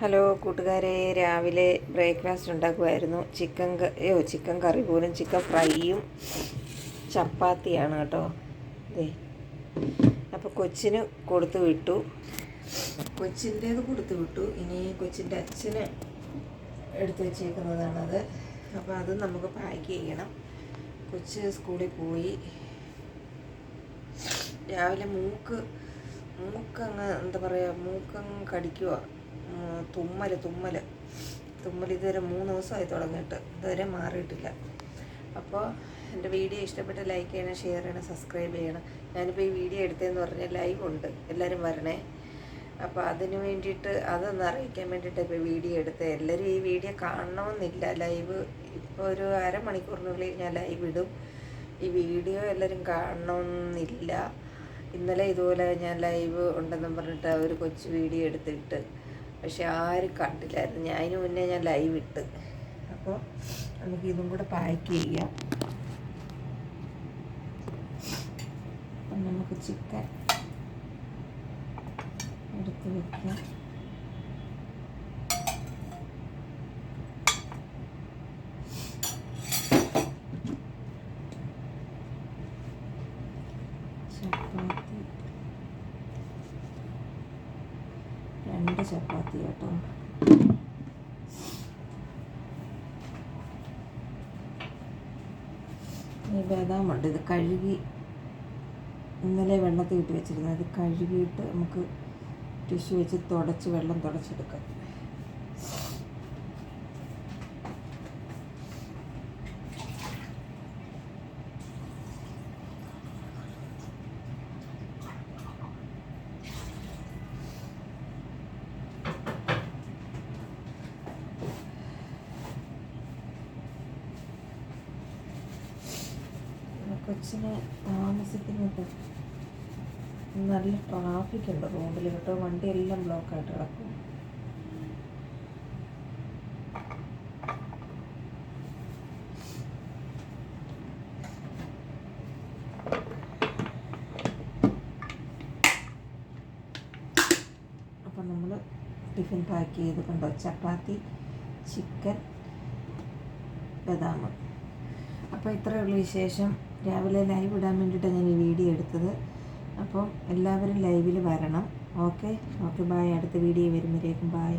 Hello കൂട്ടുകാരെ. രാവിലെ breakfast ഉണ്ടാക്കുമായിരുന്നു ചിക്കൻ അയ്യോ ചിക്കൻ കറി പോലും ചിക്കൻ ഫ്രൈയും ചപ്പാത്തിയാണ് കേട്ടോ. ദേ അപ്പോൾ കൊച്ചിന് കൊടുത്തു വിട്ടു. കൊച്ചിന്റേത് കൊടുത്തു വിട്ടു. ഇനി കൊച്ചിന്റെ അച്ഛന് എടുത്തു വെച്ചേക്കുന്നതാണത്. അപ്പോൾ അത് നമുക്ക് പാക്ക് ചെയ്യണം. കൊച്ച് സ്കൂളിൽ പോയി. രാവിലെ മൂക്ക് മൂക്കങ്ങ് എന്താ പറയുക മൂക്കങ്ങ് കടിക്കുക തുമ്മൽ തുമ്മൽ തുമ്മൽ ഇതുവരെ മൂന്ന് ദിവസമായി തുടങ്ങിയിട്ട്. ഇതുവരെ മാറിയിട്ടില്ല. അപ്പോൾ എന്റെ വീഡിയോ ഇഷ്ടപ്പെട്ട ലൈക്ക് ചെയ്യണം ഷെയർ ചെയ്യണം സബ്സ്ക്രൈബ് ചെയ്യണം. ഞാനിപ്പോൾ ഈ വീഡിയോ എടുത്തതെന്ന് പറഞ്ഞാൽ ലൈവ് ഉണ്ട്. എല്ലാവരും വരണേ. അപ്പോൾ അതിന് വേണ്ടിയിട്ട് അതൊന്ന് അറിയിക്കാൻ വേണ്ടിയിട്ട് ഇപ്പോൾ വീഡിയോ എടുത്തത്. എല്ലാവരും ഈ വീഡിയോ കാണണമെന്നില്ല. ലൈവ് ഇപ്പോൾ ഒരു അരമണിക്കൂറിനുള്ളിൽ ഞാൻ ലൈവ് ഇടും. ഈ വീഡിയോ എല്ലാവരും കാണണമെന്നില്ല. ഇന്നലെ ഇതുപോലെ ഞാൻ ലൈവ് ഉണ്ടെന്നും പറഞ്ഞിട്ട് ഒരു കൊച്ചു വീഡിയോ എടുത്തിട്ട് പക്ഷെ ആരും കണ്ടില്ലായിരുന്നു. ഞാൻ അതിന് മുന്നേ ഞാൻ ലൈവ് ഇട്ട്. അപ്പോൾ നമുക്ക് ഇതും കൂടെ പാക്ക് ചെയ്യാം. നമുക്ക് ചിക്കൻ എടുത്ത് വെക്കാം. ചപ്പാത്തി. രണ്ട് ചപ്പാത്തി കേട്ടോ. ഈ ബദാമുണ്ട് ഇത് കഴുകി ഇന്നലെ വെള്ളത്തിൽ ഇട്ട് വെച്ചിരുന്നത്. ഇത് കഴുകിയിട്ട് നമുക്ക് ടിഷ്യൂ വെച്ച് തുടച്ച് വെള്ളം തുടച്ചെടുക്കാം. കൊച്ചിനെ താമസിക്കുന്നത് നല്ല ട്രാഫിക് ഉണ്ട് റോഡിൽ കേട്ടോ വണ്ടി എല്ലാം ബ്ലോക്കായിട്ട് കിടക്കും. അപ്പം നമ്മൾ ടിഫിൻ പാക്ക് ചെയ്ത് കൊണ്ടോ ചപ്പാത്തി ചിക്കൻ ബദാം. അപ്പോൾ ഇത്രയുള്ള വിശേഷം. രാവിലെ ലൈവ് ഇടാൻ വേണ്ടിയിട്ടാണ് ഞാൻ ഈ വീഡിയോ എടുത്തത്. അപ്പം എല്ലാവരും ലൈവിൽ വരണം. ഓക്കെ ഓക്കെ ബായ് അടുത്ത വീഡിയോ വരുമ്പോഴേക്കും ബായ്